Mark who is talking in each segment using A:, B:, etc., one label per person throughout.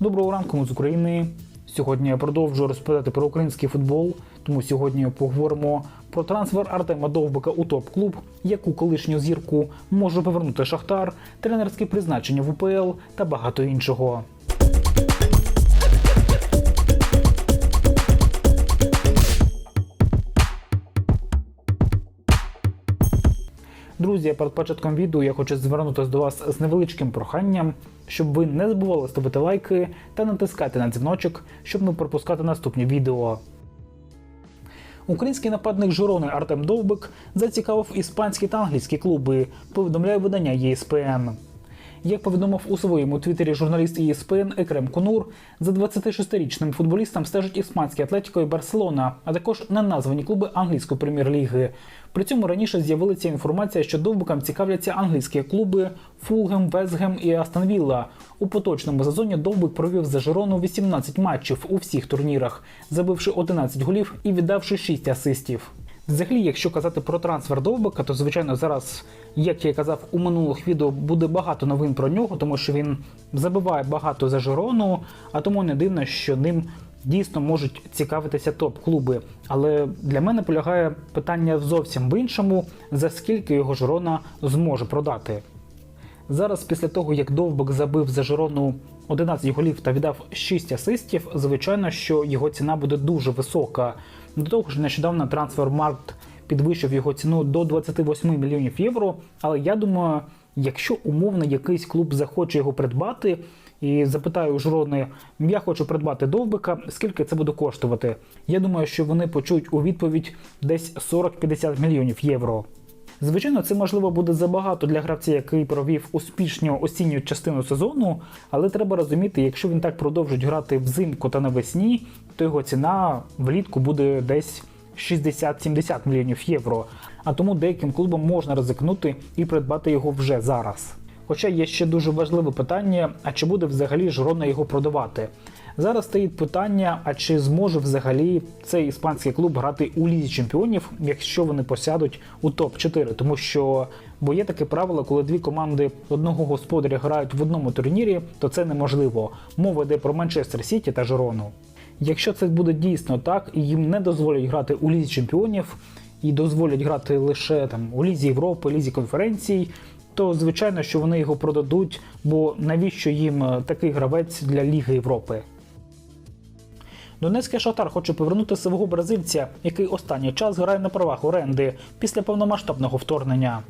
A: Доброго ранку ми з України. Сьогодні я продовжую розповідати про український футбол. Тому сьогодні поговоримо про трансфер Артема Довбика у топ-клуб, яку колишню зірку може повернути Шахтар, тренерське призначення в УПЛ та багато іншого. Друзі, перед початком відео я хочу звернутися до вас з невеличким проханням, щоб ви не забували ставити лайки та натискати на дзвіночок, щоб не пропускати наступні відео. Український нападник Жирони Артем Довбик зацікавив іспанські та англійські клуби, повідомляє видання ЄСПН. Як повідомив у своєму твіттері журналіст ЄСПН Екрем Конур, за 26-річним футболістом стежить іспанський Атлетіко і Барселона, а також неназвані клуби англійської прем'єр-ліги. При цьому раніше з'явилася інформація, що довбикам цікавляться англійські клуби Фулгем, Вестгем і Астон Вілла. У поточному сезоні Довбик провів за Жирону 18 матчів у всіх турнірах, забивши 11 голів і віддавши 6 асистів. Взагалі, якщо казати про трансфер Довбика, то звичайно зараз, як я казав у минулих відео, буде багато новин про нього, тому що він забиває багато за Жирону, а тому не дивно, що ним дійсно можуть цікавитися топ-клуби. Але для мене полягає питання зовсім в іншому, за скільки його Жирона зможе продати. Зараз, після того, як Довбик забив за Жирону 11 голів та віддав 6 асистів, звичайно, що його ціна буде дуже висока. До того ж, нещодавно трансфермаркт підвищив його ціну до 28 мільйонів євро. Але я думаю, якщо умовно якийсь клуб захоче його придбати і запитає у Жирони, я хочу придбати довбика, скільки це буде коштувати? Я думаю, що вони почують у відповідь десь 40-50 мільйонів євро. Звичайно, це можливо буде забагато для гравця, який провів успішню осінню частину сезону, але треба розуміти, якщо він так продовжить грати взимку та навесні, то його ціна влітку буде десь 60-70 мільйонів євро. А тому деяким клубам можна ризикнути і придбати його вже зараз. Хоча є ще дуже важливе питання: а чи буде взагалі Жирона його продавати? Зараз стоїть питання: а чи зможе взагалі цей іспанський клуб грати у лізі чемпіонів, якщо вони посядуть у топ-4? Тому що бо є таке правило, коли дві команди одного господаря грають в одному турнірі, то це неможливо. Мова йде про Манчестер Сіті та Жирону. Якщо це буде дійсно так, і їм не дозволять грати у лізі чемпіонів і дозволять грати лише там у лізі Європи, лізі конференцій, то звичайно, що вони його продадуть, бо навіщо їм е, такий гравець для Ліги Європи? Донецький Шахтар хоче повернути свого бразильця, який останній час грає на правах оренди після повномасштабного вторгнення.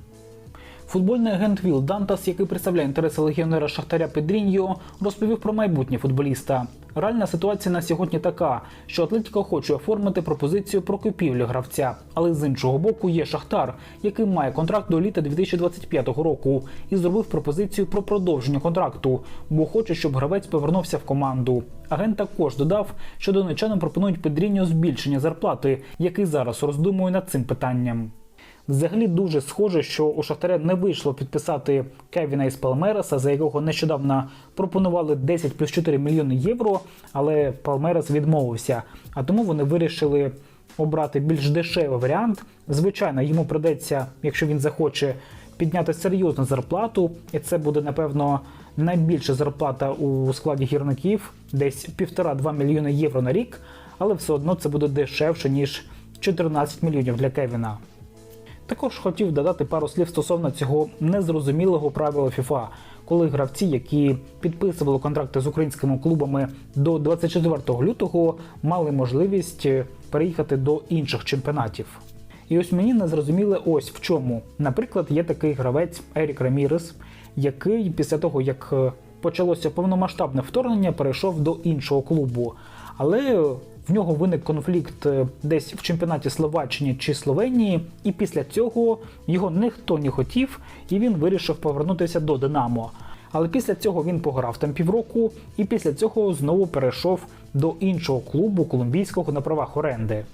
A: Футбольний агент Віл Дантас, який представляє інтереси легіонера Шахтаря Педріньо, розповів про майбутнє футболіста. Реальна ситуація на сьогодні така, що Атлетіко хоче оформити пропозицію про купівлю гравця, але з іншого боку є Шахтар, який має контракт до літа 2025 року, і зробив пропозицію про продовження контракту, бо хоче, щоб гравець повернувся в команду. Агент також додав, що донечанам пропонують Педріньо збільшення зарплати, який зараз роздумує над цим питанням. Взагалі дуже схоже, що у Шахтаря не вийшло підписати Кевіна із Палмереса, за якого нещодавно пропонували 10 плюс 4 мільйони євро, але Палмерес відмовився. А тому вони вирішили обрати більш дешевий варіант. Звичайно, йому придеться, якщо він захоче, підняти серйозну зарплату, і це буде напевно найбільша зарплата у складі гірників, десь 1,5-2 мільйони євро на рік, але все одно це буде дешевше ніж 14 мільйонів для Кевіна. Також хотів додати пару слів стосовно цього незрозумілого правила FIFA, коли гравці, які підписували контракти з українськими клубами до 24 лютого, мали можливість переїхати до інших чемпіонатів. І ось мені не зрозуміло ось в чому. Наприклад, є такий гравець Ерік Рамірес, який після того, як почалося повномасштабне вторгнення, перейшов до іншого клубу. Але в нього виник конфлікт десь в чемпіонаті Словаччини чи Словенії, і після цього його ніхто не хотів, і він вирішив повернутися до Динамо. Але після цього він пограв там півроку, і після цього знову перейшов до іншого клубу колумбійського на правах оренди.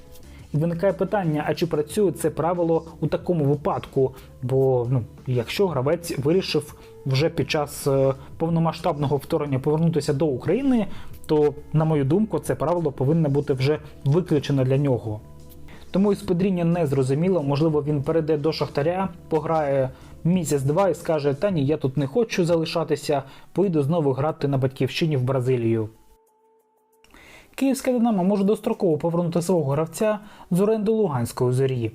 A: І виникає питання: а чи працює це правило у такому випадку? Бо ну, якщо гравець вирішив вже під час е, повномасштабного вторгнення повернутися до України, то, на мою думку, це правило повинно бути вже виключено для нього. Тому із Педріння не зрозуміло, можливо, він перейде до Шахтаря, пограє місяць-два і скаже: Та ні, я тут не хочу залишатися, поїду знову грати на батьківщині в Бразилію. Київське Динамо може достроково повернути свого гравця з оренди Луганської зорі.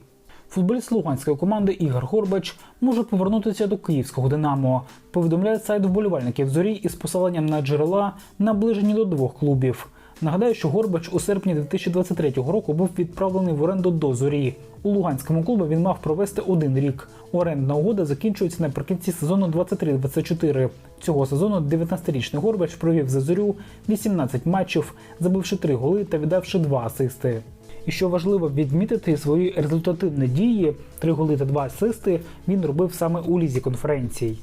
A: Футболіст луганської команди Ігор Горбач може повернутися до київського Динамо. Повідомляє сайт вболівальників зорі із посиланням на джерела, наближені до двох клубів. Нагадаю, що Горбач у серпні 2023 року був відправлений в оренду до зорі. У луганському клубі він мав провести один рік. Орендна угода закінчується наприкінці сезону 23-24. Цього сезону 19-річний Горбач провів за зорю 18 матчів, забивши 3 голи та віддавши 2 асисти. І що важливо відмітити свої результативні дії, 3 голи та 2 асисти він робив саме у лізі конференцій.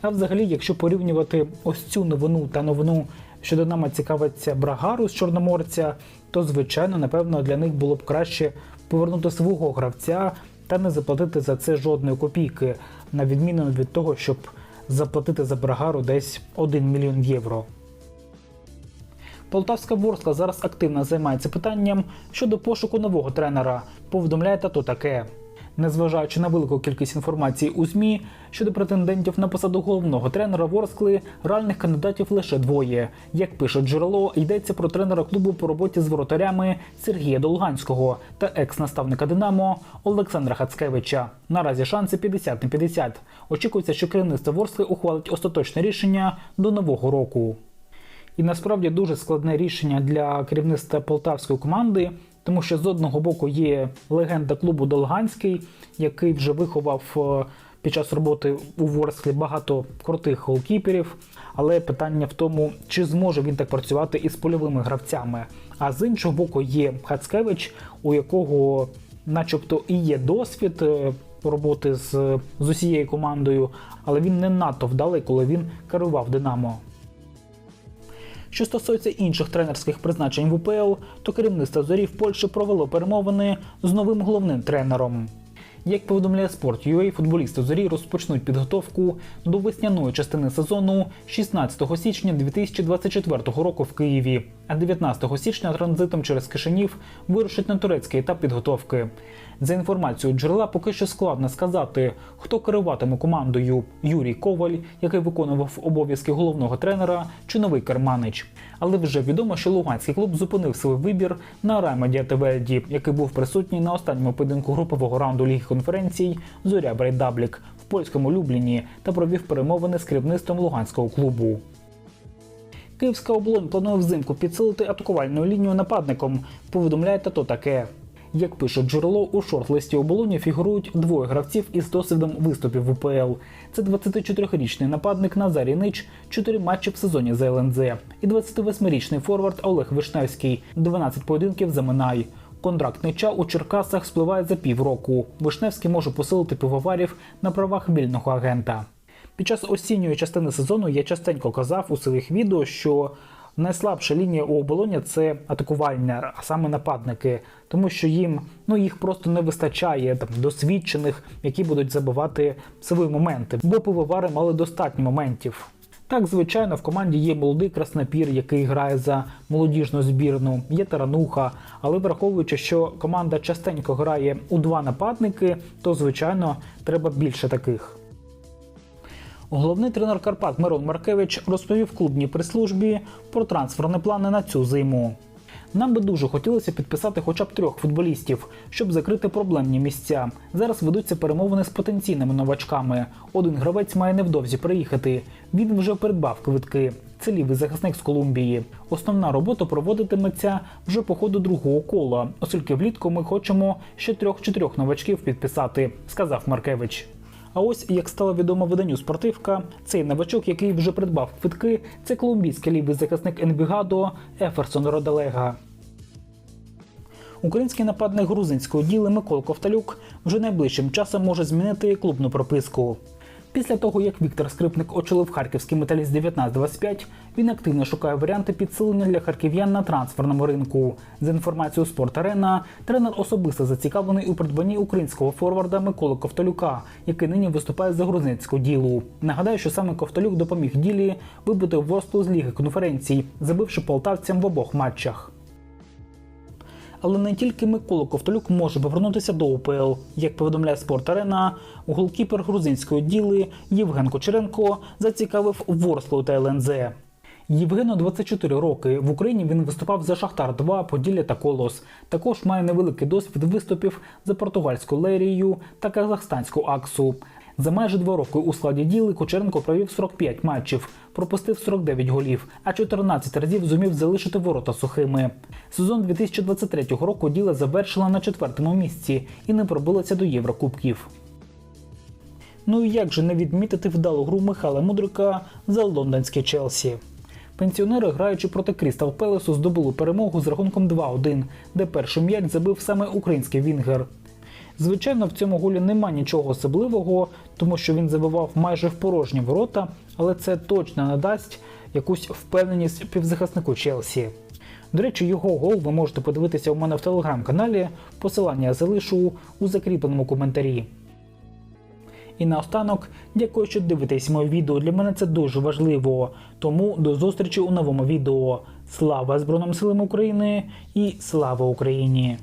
A: А взагалі, якщо порівнювати ось цю новину та новину, що Динамо цікавиться Брагару з Чорноморця, то звичайно, напевно, для них було б краще повернути свого гравця та не заплатити за це жодної копійки, на відміну від того, щоб заплатити за Брагару десь 1 мільйон євро. Полтавська Ворскла зараз активно займається питанням щодо пошуку нового тренера. Повідомляє тато таке. Незважаючи на велику кількість інформації у ЗМІ щодо претендентів на посаду головного тренера Ворскли, реальних кандидатів лише двоє. Як пише джерело, йдеться про тренера клубу по роботі з воротарями Сергія Долганського та екс-наставника Динамо Олександра Хацкевича. Наразі шанси 50 на 50. Очікується, що керівництво Ворскли ухвалить остаточне рішення до нового року. І насправді дуже складне рішення для керівництва полтавської команди, тому що з одного боку є легенда клубу Долганський, який вже виховав е, під час роботи у Ворсклі багато крутих голкіперів. Але питання в тому, чи зможе він так працювати із польовими гравцями. А з іншого боку, є Хацкевич, у якого, начебто, і є досвід. е, Роботи з, з усією командою, але він не надто вдалий, коли він керував Динамо. Що стосується інших тренерських призначень в УПЛ, то керівництво зорі в Польщі провело перемовини з новим головним тренером. Як повідомляє спорт, UA футболісти зорі розпочнуть підготовку до весняної частини сезону 16 січня 2024 року в Києві, а 19 січня транзитом через Кишинів вирушать на турецький етап підготовки. За інформацією джерела, поки що складно сказати, хто керуватиме командою Юрій Коваль, який виконував обов'язки головного тренера, чи новий керманич. Але вже відомо, що луганський клуб зупинив свій вибір на Раймаді Тевельді, який був присутній на останньому поєдинку групового раунду Ліги конференцій Зоря Брейдаблік в польському Любліні та провів перемовини з керівництвом луганського клубу. Київська оболонь планує взимку підсилити атакувальну лінію нападником. Повідомляє тато таке. Як пише джерело, у шорт-листі оболоні фігурують двоє гравців із досвідом виступів в УПЛ. Це 24-річний нападник Назарій Нич, 4 матчі в сезоні за ЛНЗ, і 28-річний форвард Олег Вишневський, 12 поєдинків за Минай. Контракт Нича у Черкасах спливає за півроку. Вишневський може посилити пивоварів на правах вільного агента. Під час осінньої частини сезону я частенько казав у своїх відео, що найслабша лінія у оболоні це атакувальня, а саме нападники, тому що їм ну їх просто не вистачає там досвідчених, які будуть забивати свої моменти, бо пивовари мали достатньо моментів. Так, звичайно, в команді є молодий краснопір, який грає за молодіжну збірну, є тарануха, але враховуючи, що команда частенько грає у два нападники, то звичайно треба більше таких. Головний тренер Карпат Мирон Маркевич розповів клубній прес-службі про трансферні плани на цю зиму. Нам би дуже хотілося підписати хоча б трьох футболістів, щоб закрити проблемні місця. Зараз ведуться перемовини з потенційними новачками. Один гравець має невдовзі приїхати. Він вже придбав квитки. Це лівий захисник з Колумбії. Основна робота проводитиметься вже по ходу другого кола, оскільки влітку ми хочемо ще трьох-чотирьох новачків підписати, сказав Маркевич. А ось як стало відомо виданню спортивка, цей новачок, який вже придбав квитки, це колумбійський лівий захисник Енбігадо Еферсон Родалега. Український нападник грузинського діли Микола Ковталюк вже найближчим часом може змінити клубну прописку. Після того, як Віктор Скрипник очолив харківський металіст 1925, він активно шукає варіанти підсилення для харків'ян на трансферному ринку. За інформацією «Спорт-Арена», тренер особисто зацікавлений у придбанні українського форварда Миколи Ковталюка, який нині виступає за грузинську ділу. Нагадаю, що саме Ковталюк допоміг ділі вибити Ворсклу з ліги конференцій, забивши полтавцям в обох матчах. Але не тільки Микола Ковтолюк може повернутися до УПЛ. Як повідомляє Спорт Арена, голкіпер грузинської діли Євген Кочеренко зацікавив Ворслу та ЛНЗ. Євгену 24 роки. В Україні він виступав за Шахтар 2, Поділля та Колос. Також має невеликий досвід виступів за португальську Лерію та казахстанську Аксу. За майже два роки у складі діли Кучеренко провів 45 матчів, пропустив 49 голів, а 14 разів зумів залишити ворота сухими. Сезон 2023 року діла завершила на четвертому місці і не пробилася до Єврокубків. Ну і як же не відмітити вдалу гру Михайла Мудрика за лондонське Челсі? Пенсіонери, граючи проти Крістал Пелесу, здобули перемогу з рахунком 2-1, де перший м'яч забив саме український Вінгер. Звичайно, в цьому голі нема нічого особливого, тому що він забивав майже в порожні ворота, але це точно надасть якусь впевненість півзахиснику Челсі. До речі, його гол ви можете подивитися у мене в телеграм-каналі. Посилання я залишу у закріпленому коментарі. І наостанок, дякую, що дивитесь моє відео. Для мене це дуже важливо. Тому до зустрічі у новому відео. Слава Збройним силам України і слава Україні!